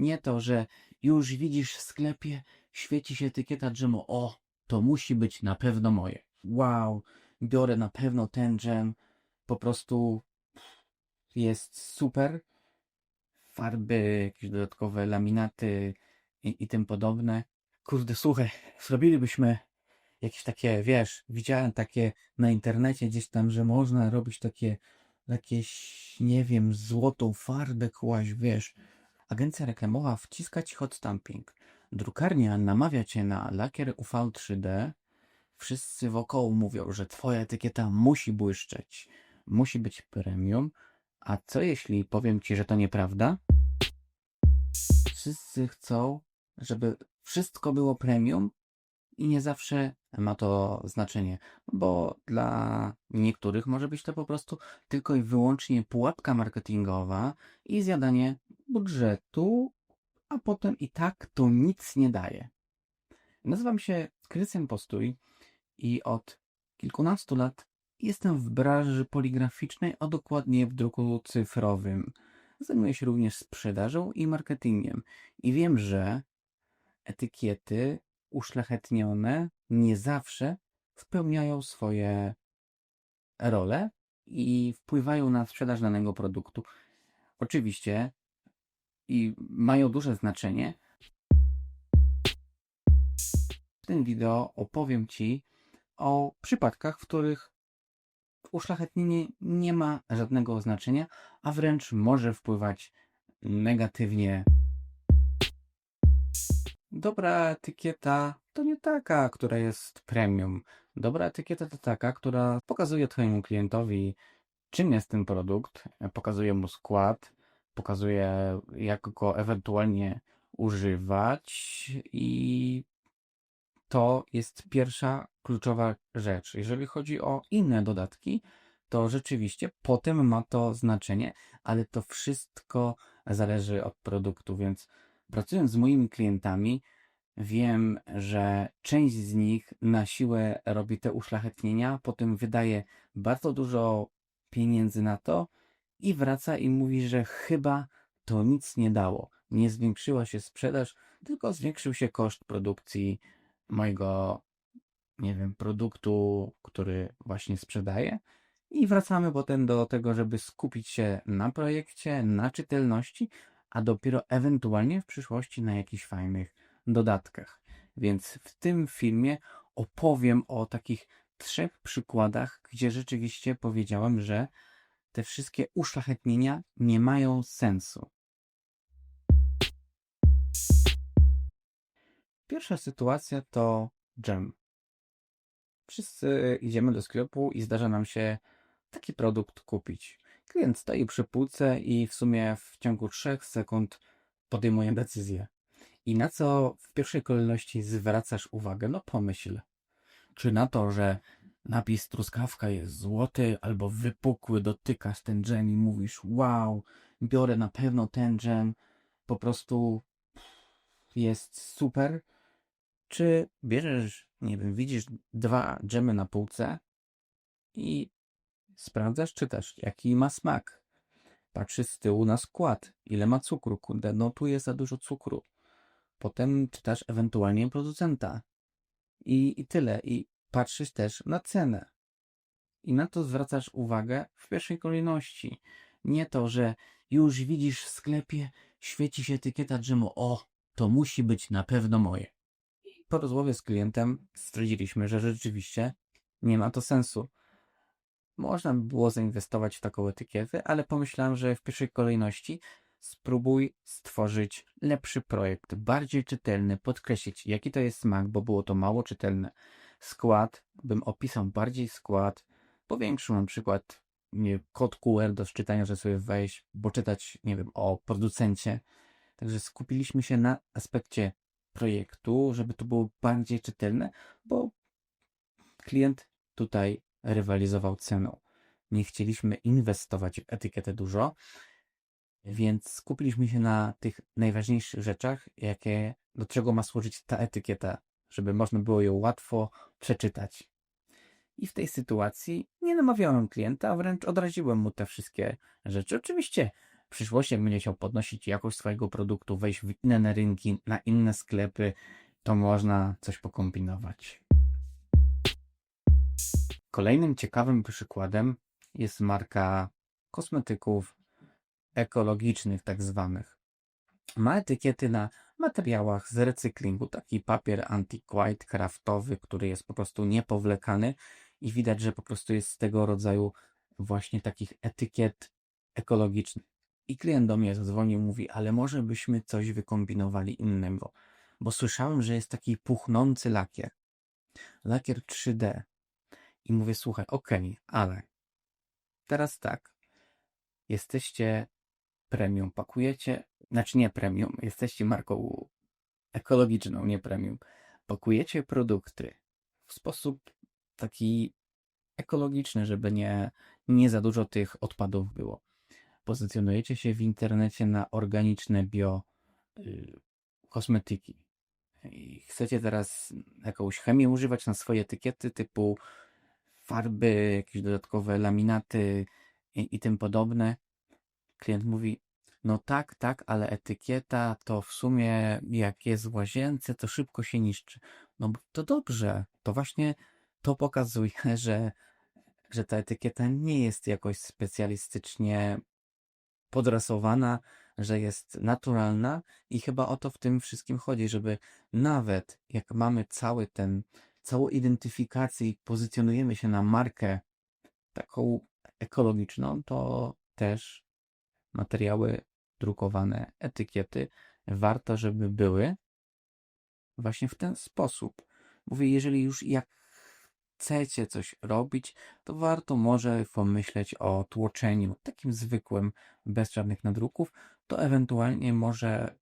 Nie to, że już widzisz w sklepie, świeci się etykieta dżemu. O, to musi być na pewno moje. Wow, biorę na pewno ten dżem. Po prostu jest super. Farby, jakieś dodatkowe laminaty i, i tym podobne. Kurde, słuchaj, zrobilibyśmy jakieś takie, wiesz, widziałem takie na internecie gdzieś tam, że można robić takie jakieś, nie wiem, złotą farbę kłaść, wiesz. Agencja reklamowa wciska ci hot stamping. Drukarnia namawia cię na lakier UV 3D. Wszyscy wokoło mówią, że twoja etykieta musi błyszczeć, musi być premium. A co jeśli powiem ci, że to nieprawda? Wszyscy chcą, żeby wszystko było premium i nie zawsze ma to znaczenie, bo dla niektórych może być to po prostu tylko i wyłącznie pułapka marketingowa i zjadanie budżetu, a potem i tak to nic nie daje. Nazywam się Krystian Postój i od kilkunastu lat jestem w branży poligraficznej, a dokładnie w druku cyfrowym. Zajmuję się również sprzedażą i marketingiem i wiem, że etykiety uszlachetnione nie zawsze spełniają swoje role i wpływają na sprzedaż danego produktu. Oczywiście i mają duże znaczenie. W tym wideo opowiem Ci o przypadkach, w których uszlachetnienie nie ma żadnego znaczenia, a wręcz może wpływać negatywnie Dobra etykieta to nie taka, która jest premium. Dobra etykieta to taka, która pokazuje Twojemu klientowi, czym jest ten produkt, pokazuje mu skład, pokazuje, jak go ewentualnie używać, i to jest pierwsza kluczowa rzecz. Jeżeli chodzi o inne dodatki, to rzeczywiście potem ma to znaczenie, ale to wszystko zależy od produktu, więc pracując z moimi klientami, wiem, że część z nich na siłę robi te uszlachetnienia, potem wydaje bardzo dużo pieniędzy na to i wraca i mówi, że chyba to nic nie dało. Nie zwiększyła się sprzedaż, tylko zwiększył się koszt produkcji mojego, nie wiem, produktu, który właśnie sprzedaję. I wracamy potem do tego, żeby skupić się na projekcie, na czytelności, a dopiero ewentualnie w przyszłości na jakichś fajnych dodatkach. Więc w tym filmie opowiem o takich trzech przykładach, gdzie rzeczywiście powiedziałem, że te wszystkie uszlachetnienia nie mają sensu. Pierwsza sytuacja to dżem. Wszyscy idziemy do sklepu i zdarza nam się taki produkt kupić. Klient stoi przy półce i w sumie w ciągu 3 sekund podejmuje decyzję. I na co w pierwszej kolejności zwracasz uwagę? No pomyśl. Czy na to, że napis truskawka jest złoty albo wypukły, dotykasz ten dżem i mówisz wow, biorę na pewno ten dżem, po prostu jest super. Czy bierzesz, nie wiem, widzisz dwa dżemy na półce i Sprawdzasz, czytasz, jaki ma smak. Patrzysz z tyłu na skład, ile ma cukru. Kurde, no tu jest za dużo cukru. Potem czytasz ewentualnie producenta. I, I tyle. I patrzysz też na cenę. I na to zwracasz uwagę w pierwszej kolejności. Nie to, że już widzisz w sklepie, świeci się etykieta dżemu. O, to musi być na pewno moje. I po rozmowie z klientem stwierdziliśmy, że rzeczywiście nie ma to sensu. Można by było zainwestować w taką etykietę, ale pomyślałem, że w pierwszej kolejności spróbuj stworzyć lepszy projekt, bardziej czytelny, podkreślić jaki to jest smak, bo było to mało czytelne. Skład, bym opisał bardziej skład, powiększył na przykład nie, kod QR do szczytania, że sobie wejść, bo czytać, nie wiem, o producencie. Także skupiliśmy się na aspekcie projektu, żeby to było bardziej czytelne, bo klient tutaj rywalizował ceną. Nie chcieliśmy inwestować w etykietę dużo, więc skupiliśmy się na tych najważniejszych rzeczach, jakie, do czego ma służyć ta etykieta, żeby można było ją łatwo przeczytać. I w tej sytuacji nie namawiałem klienta, a wręcz odraziłem mu te wszystkie rzeczy. Oczywiście w przyszłości, jak będzie chciał podnosić jakość swojego produktu, wejść w inne rynki, na inne sklepy, to można coś pokombinować. Kolejnym ciekawym przykładem jest marka kosmetyków ekologicznych, tak zwanych. Ma etykiety na materiałach z recyklingu, taki papier anti-white kraftowy, który jest po prostu niepowlekany i widać, że po prostu jest z tego rodzaju właśnie takich etykiet ekologicznych. I klient do mnie zadzwonił, mówi, ale może byśmy coś wykombinowali innego, bo słyszałem, że jest taki puchnący lakier. Lakier 3D. I mówię, słuchaj, okej, ale teraz tak, jesteście premium, pakujecie, znaczy nie premium, jesteście marką ekologiczną, nie premium, pakujecie produkty w sposób taki ekologiczny, żeby nie, nie za dużo tych odpadów było. Pozycjonujecie się w internecie na organiczne bio y, kosmetyki. I chcecie teraz jakąś chemię używać na swoje etykiety typu farby, jakieś dodatkowe laminaty i, i tym podobne. Klient mówi, no tak, tak, ale etykieta to w sumie jak jest w łazience, to szybko się niszczy. No to dobrze, to właśnie to pokazuje, że, że ta etykieta nie jest jakoś specjalistycznie podrasowana, że jest naturalna i chyba o to w tym wszystkim chodzi, żeby nawet jak mamy cały ten, całą identyfikację i pozycjonujemy się na markę taką ekologiczną, to też materiały drukowane, etykiety warto, żeby były właśnie w ten sposób. Mówię, jeżeli już jak chcecie coś robić, to warto może pomyśleć o tłoczeniu takim zwykłym, bez żadnych nadruków, to ewentualnie może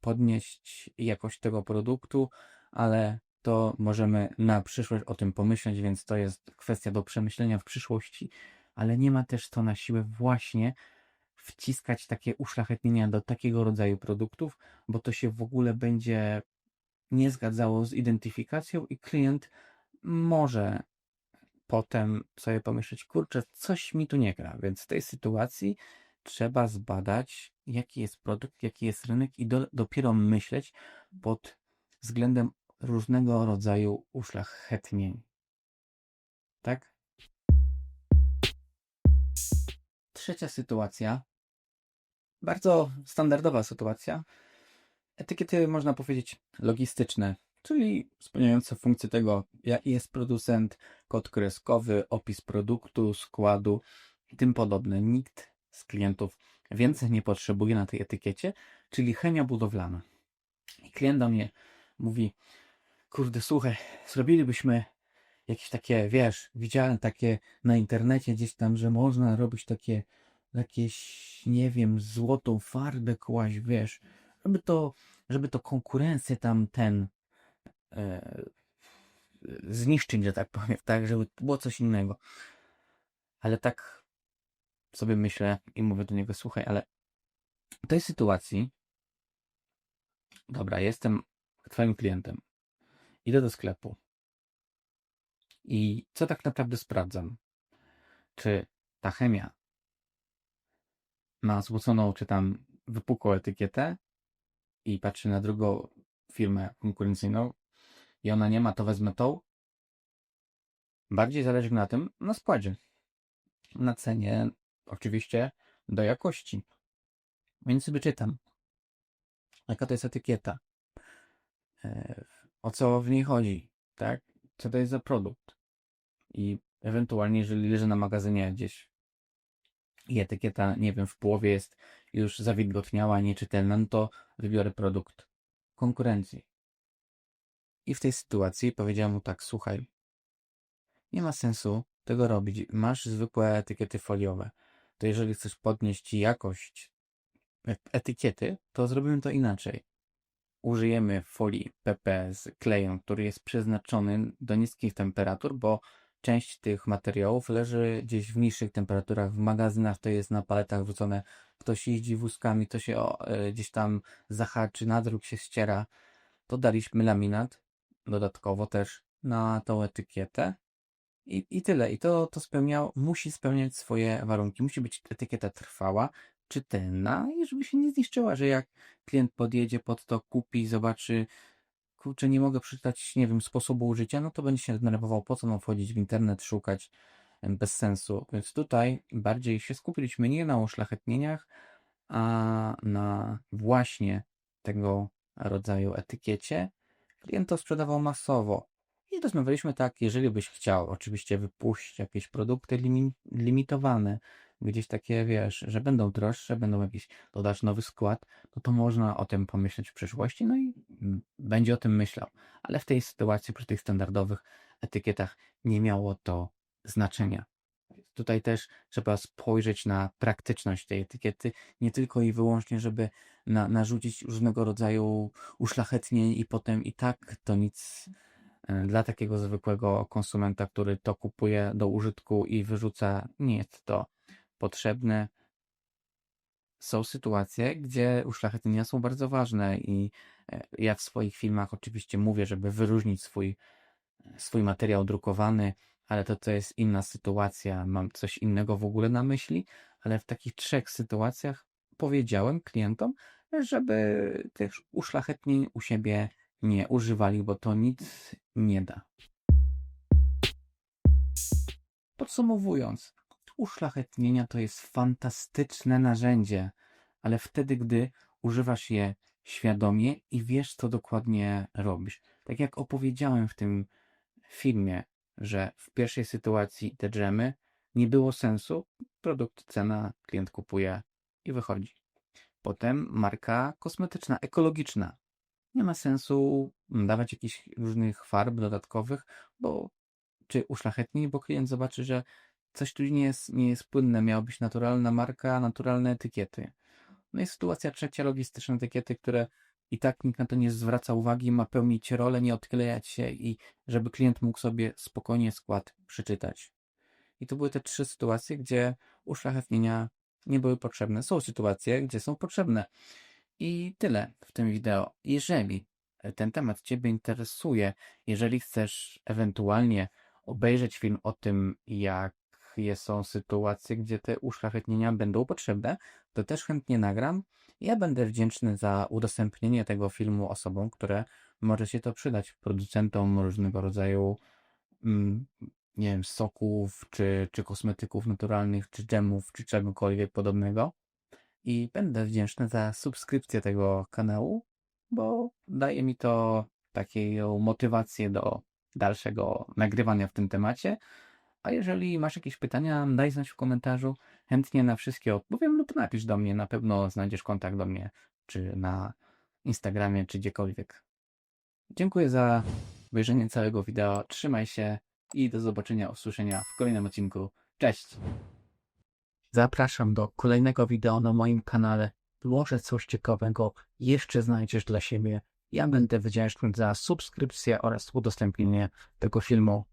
podnieść jakość tego produktu, ale to możemy na przyszłość o tym pomyśleć, więc to jest kwestia do przemyślenia w przyszłości, ale nie ma też to na siłę właśnie wciskać takie uszlachetnienia do takiego rodzaju produktów, bo to się w ogóle będzie nie zgadzało z identyfikacją i klient może potem sobie pomyśleć, kurczę, coś mi tu nie gra, więc w tej sytuacji trzeba zbadać, jaki jest produkt, jaki jest rynek i do, dopiero myśleć pod względem różnego rodzaju uszlachetnień. Tak? Trzecia sytuacja, bardzo standardowa sytuacja. Etykiety, można powiedzieć, logistyczne, czyli spełniające funkcję tego, jaki jest producent, kod kreskowy, opis produktu, składu i tym podobne. Nikt z klientów więcej nie potrzebuje na tej etykiecie, czyli chemia budowlana. I klient do mnie mówi, kurde, słuchaj, zrobilibyśmy jakieś takie, wiesz, widziałem takie na internecie gdzieś tam, że można robić takie jakieś, nie wiem, złotą farbę kłaść, wiesz, żeby to, żeby to konkurencję tam ten e, zniszczyć, że tak powiem, tak, żeby było coś innego. Ale tak sobie myślę i mówię do niego, słuchaj, ale w tej sytuacji, dobra, jestem twoim klientem, idę do sklepu i co tak naprawdę sprawdzam? Czy ta chemia ma złoconą czy tam wypukłą etykietę i patrzy na drugą firmę konkurencyjną i ona nie ma, to wezmę tą. Bardziej zależy na tym, na składzie. Na cenie, oczywiście, do jakości. Więc sobie czytam, jaka to jest etykieta, e, o co w niej chodzi, tak? Co to jest za produkt. I ewentualnie, jeżeli leży na magazynie gdzieś i etykieta, nie wiem, w połowie jest już zawilgotniała, nieczytelna, no to wybiorę produkt konkurencji. I w tej sytuacji powiedziałem mu tak, słuchaj, nie ma sensu tego robić. Masz zwykłe etykiety foliowe. To jeżeli chcesz podnieść jakość etykiety, to zrobimy to inaczej. Użyjemy folii PP z klejem, który jest przeznaczony do niskich temperatur, bo część tych materiałów leży gdzieś w niższych temperaturach, w magazynach to jest na paletach wrzucone, ktoś jeździ wózkami, to się o, e, gdzieś tam zahaczy, nadruk się ściera. To daliśmy laminat dodatkowo też na tą etykietę i, i tyle. I to, to musi spełniać swoje warunki. Musi być etykieta trwała, czytelna i żeby się nie zniszczyła, że jak klient podjedzie pod to, kupi, zobaczy, kurczę, nie mogę przeczytać, nie wiem, sposobu użycia, no to będzie się denerwował, po co mam wchodzić w internet, szukać bez sensu. Więc tutaj bardziej się skupiliśmy nie na uszlachetnieniach, a na właśnie tego rodzaju etykiecie. Klient to sprzedawał masowo. I rozmawialiśmy tak, jeżeli byś chciał oczywiście wypuścić jakieś produkty limi- limitowane, gdzieś takie, wiesz, że będą droższe, będą jakieś, dodasz nowy skład, no to można o tym pomyśleć w przyszłości, no i będzie o tym myślał. Ale w tej sytuacji, przy tych standardowych etykietach nie miało to znaczenia. Tutaj też trzeba spojrzeć na praktyczność tej etykiety, nie tylko i wyłącznie, żeby na, narzucić różnego rodzaju uszlachetnień i potem i tak to nic e, dla takiego zwykłego konsumenta, który to kupuje do użytku i wyrzuca, nie jest to potrzebne. Są sytuacje, gdzie uszlachetnienia są bardzo ważne i e, ja w swoich filmach oczywiście mówię, żeby wyróżnić swój, swój materiał drukowany, ale to to jest inna sytuacja, mam coś innego w ogóle na myśli, ale w takich trzech sytuacjach powiedziałem klientom, żeby tych uszlachetnień u siebie nie używali, bo to nic nie da. Podsumowując, uszlachetnienia to jest fantastyczne narzędzie, ale wtedy, gdy używasz je świadomie i wiesz, co dokładnie robisz. Tak jak opowiedziałem w tym filmie, że w pierwszej sytuacji te dżemy nie było sensu, produkt, cena, klient kupuje i wychodzi. Potem marka kosmetyczna, ekologiczna. Nie ma sensu dawać jakichś różnych farb dodatkowych, bo czy uszlachetni, bo klient zobaczy, że coś tu nie jest, nie jest płynne, miała być naturalna marka, naturalne etykiety. No i sytuacja trzecia, logistyczne etykiety, które i tak nikt na to nie zwraca uwagi, ma pełnić rolę, nie odklejać się i żeby klient mógł sobie spokojnie skład przeczytać. I to były te trzy sytuacje, gdzie uszlachetnienia nie były potrzebne. Są sytuacje, gdzie są potrzebne. I tyle w tym wideo. Jeżeli ten temat Ciebie interesuje, jeżeli chcesz ewentualnie obejrzeć film o tym, jakie są sytuacje, gdzie te uszlachetnienia będą potrzebne, to też chętnie nagram. Ja będę wdzięczny za udostępnienie tego filmu osobom, które może się to przydać, producentom różnego rodzaju mm, nie wiem, soków, czy, czy kosmetyków naturalnych, czy dżemów, czy czegokolwiek podobnego. I będę wdzięczny za subskrypcję tego kanału, bo daje mi to taką motywację do dalszego nagrywania w tym temacie. A jeżeli masz jakieś pytania, daj znać w komentarzu. Chętnie na wszystkie odpowiem lub napisz do mnie. Na pewno znajdziesz kontakt do mnie, czy na Instagramie, czy gdziekolwiek. Dziękuję za obejrzenie całego wideo. Trzymaj się i do zobaczenia, usłyszenia w kolejnym odcinku. Cześć! Zapraszam do kolejnego wideo na moim kanale. Może coś ciekawego jeszcze znajdziesz dla siebie. Ja będę wdzięczny za subskrypcję oraz udostępnienie tego filmu